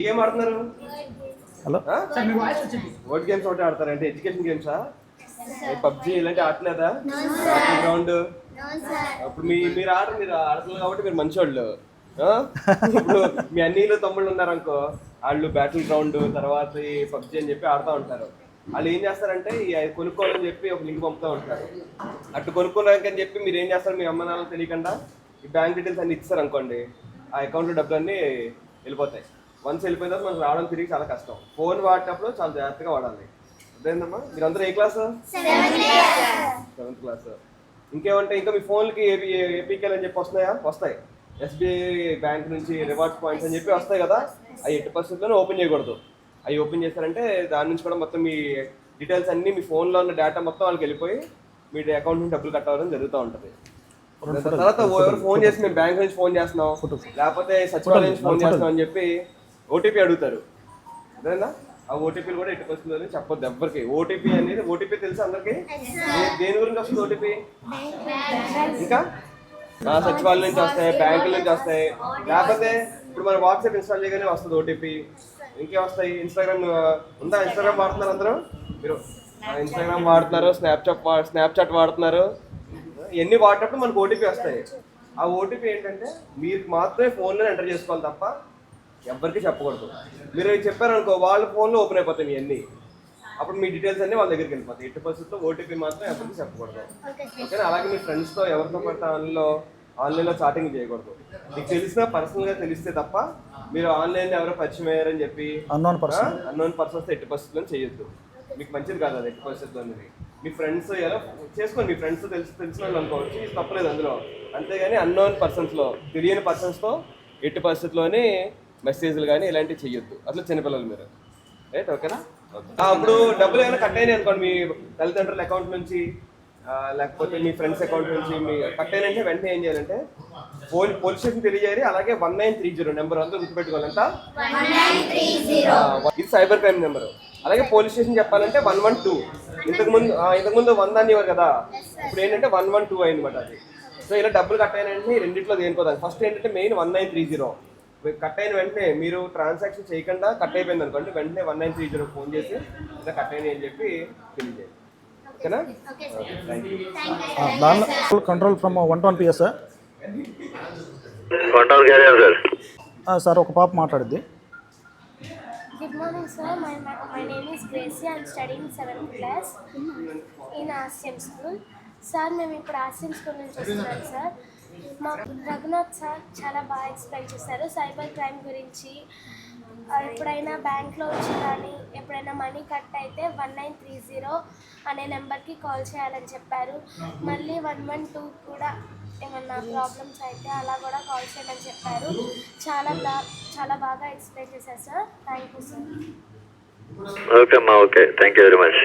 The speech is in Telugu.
ఏం ఆడుతున్నారు? హలో. వర్డ్ గేమ్స్ ఒకటి ఆడతారు అంటే ఎడ్యుకేషన్ గేమ్సా? పబ్జి ఇలాంటి ఆడలేదా? గ్రౌండ్ అప్పుడు మీ మీరు ఆడరు మీరు ఆడుతున్నారు కాబట్టి మీరు మంచోళ్ళు. ఆ? ఇప్పుడు మీ అన్నీలు తమ్ముళ్ళు ఉన్నారనుకో వాళ్ళు బ్యాటిల్ గ్రౌండ్ తర్వాత ఈ పబ్జి అని చెప్పి ఆడుతూ ఉంటారు. వాళ్ళు ఏం చేస్తారంటే కొనుక్కోవాలని చెప్పి ఒక లింక్ పంపుతూ ఉంటారు. అటు కొనుక్కోడానికి అని చెప్పి మీరు ఏం చేస్తారు మీ అమ్మ నాన్నలు తెలియకుండా ఈ బ్యాంక్ డీటెయిల్స్ అన్ని ఇస్తారు అనుకోండి ఆ అకౌంట్ డబ్బులన్నీ వెళ్ళిపోతాయి. వన్స్ వెళ్ళిపోయిన తర్వాత మనకు రావడం తిరిగి చాలా కష్టం. ఫోన్ వాడేటప్పుడు చాలా జాగ్రత్తగా వాడాలి. అదేందమ్మా మీరందరూ ఏ క్లాస్ సెవెంత్ క్లాస్ ఇంకేమంటే ఇంకా మీ ఫోన్కి ఏపీ ఏపీకేలు అని చెప్పి వస్తున్నాయా? వస్తాయి. ఎస్బీఐ బ్యాంక్ నుంచి రివార్డ్స్ పాయింట్స్ అని చెప్పి వస్తాయి కదా? అవి ఎట్టి పరిస్థితుల్లోనే ఓపెన్ చేయకూడదు. అవి ఓపెన్ చేశారంటే దాని నుంచి కూడా మొత్తం మీ డీటెయిల్స్ అన్ని మీ ఫోన్లో ఉన్న డేటా మొత్తం వాళ్ళకి వెళ్ళిపోయి మీ అకౌంట్ నుంచి డబ్బులు కట్టవడం జరుగుతూ ఉంటుంది. తర్వాత ఎవరు ఫోన్ చేసి మేము బ్యాంక్ నుంచి ఫోన్ చేస్తున్నాం. లేకపోతే సచివాలయం నుంచి ఫోన్ చేస్తున్నాం అని చెప్పి ఓటీపీ అడుగుతారు. అదేనా ఆ ఓటీపీలు కూడా ఎట్టి పరిస్థితుల్లో చెప్పొద్దు ఎవ్వరికి. ఓటీపీ అనేది ఓటీపీ తెలుసు అందరికి? దేని గురించి వస్తుంది ఓటీపీ? ఇంకా? సచివాలయం నుంచి వస్తాయి బ్యాంకుల నుంచి వస్తాయి. లేకపోతే ఇప్పుడు మన వాట్సాప్ ఇన్స్టాల్ చేయగానే వస్తుంది ఓటీపీ. ఇంకేం వస్తాయి? ఇన్స్టాగ్రామ్ ఉందా? ఇన్స్టాగ్రామ్ వాడుతున్నారు అందరూ? మీరు ఇన్స్టాగ్రామ్ వాడుతున్నారు స్నాప్చాట్ స్నాప్చాట్ వాడుతున్నారు. ఇవన్నీ వాడేటప్పుడు మనకు ఓటీపీ వస్తాయి. ఆ ఓటీపీ ఏంటంటే మీరు మాత్రమే ఫోన్లో ఎంటర్ చేసుకోవాలి తప్ప ఎవరికి చెప్పకూడదు. మీరు చెప్పారనుకో వాళ్ళ ఫోన్లో ఓపెన్ అయిపోతాయి మీ అన్నీ. అప్పుడు మీ డీటెయిల్స్ అన్నీ వాళ్ళ దగ్గరికి వెళ్ళిపోతాయి. ఎట్టి పరిస్థితుల్లో ఓటీపీ మాత్రం ఎవరికి చెప్పకూడదు. ఓకేనా? అలాగే మీ ఫ్రెండ్స్తో ఎవరితో పడితే ఆన్లైన్లో ఆన్లైన్లో చాటింగ్ చేయకూడదు. మీకు తెలిసిన పర్సనల్గా తెలిస్తే తప్ప మీరు ఆన్లైన్లో ఎవరో పరిచయం అయ్యారని చెప్పి అన్నోన్ పర్సన్ అన్నోన్ పర్సన్స్ ఎట్టి పరిస్థితుల్లో చేయొద్దు. మీకు మంచిది కాదు అది ఎట్టి పరిస్థితుల్లో అనేది మీ ఫ్రెండ్స్ ఎలా చేసుకోండి. మీ ఫ్రెండ్స్ తెలిసి తెలిసిన వాళ్ళు అనుకోవచ్చు. ఇది తప్పలేదు అందులో. అంతేగాని అన్నోన్ పర్సన్స్లో తెలియని పర్సన్స్తో ఎట్టి పరిస్థితుల్లోనే మెసేజ్లు కానీ ఇలాంటివి చెయ్యొద్దు. అట్లా చిన్నపిల్లలు మీరు రైట్ ఓకేనా? అప్పుడు డబ్బులు ఏమైనా కట్ అయినాయి అనుకోండి మీ తల్లిదండ్రుల అకౌంట్ నుంచి లేకపోతే మీ ఫ్రెండ్స్ అకౌంట్ నుంచి మీ కట్ అయినంటే వెంటనే ఏం చేయాలంటే పోలీస్ పోలీస్ స్టేషన్ తెలియజేయాలి అలాగే one nine three zero number అందరూ గుర్తుపెట్టుకోవాలంట. ఇది సైబర్ క్రైమ్ నెంబర్. అలాగే పోలీస్ స్టేషన్ చెప్పాలంటే వన్ వన్ టూ. ఇంతకు ముందు ఆ, ఇంతకు ముందు వంద అనేవారు కదా? ఇప్పుడు ఏంటంటే వన్ వన్ టూ అయిందన్నమాట అది. సో ఇలా డబ్బులు కట్ అయినంటే రెండిట్లో దేనికోదాలి ఫస్ట్ ఏంటంటే main one nine three zero. Cut అయిన వెంటనే మీరు ట్రాన్సాక్షన్ చేయకుండా కట్ అయిపోయింది అనుకోండి వెంటనే one nine three zero phone చేసి ఇలా కట్ అయినాయి అని చెప్పి తెలియజేయండి ఓకేనా? దానిలో control from one twenty PS sir sir sir ఒక పాప మాట్లాడిద్ది. Good morning, sir. My, my, my name is Gracie. I'm studying seventh class in ఆసియం స్కూల్ సార్ మేము ఇప్పుడు ఆసియం స్కూల్ నుంచి వస్తున్నాం సార్ మా రఘునాథ్ సార్ చాలా బాగా ఎక్స్ప్లెయిన్ చేశారు. సైబర్ క్రైమ్ గురించి. ఎప్పుడైనా బ్యాంక్లో వచ్చి కానీ ఎప్పుడైనా మనీ కట్ అయితే వన్ నైన్ త్రీ జీరో అనే నెంబర్కి కాల్ చేయాలని చెప్పారు. మళ్ళీ వన్ వన్ టూ కూడా ఏమన్నా ప్రాబ్లమ్స్ అయితే అలా కూడా కాల్ చేయమని చెప్పారు. చాలా బా చాలా బాగా ఎక్స్ప్లెయిన్ చేశారు sir thank you sir okay అమ్మా okay thank you very much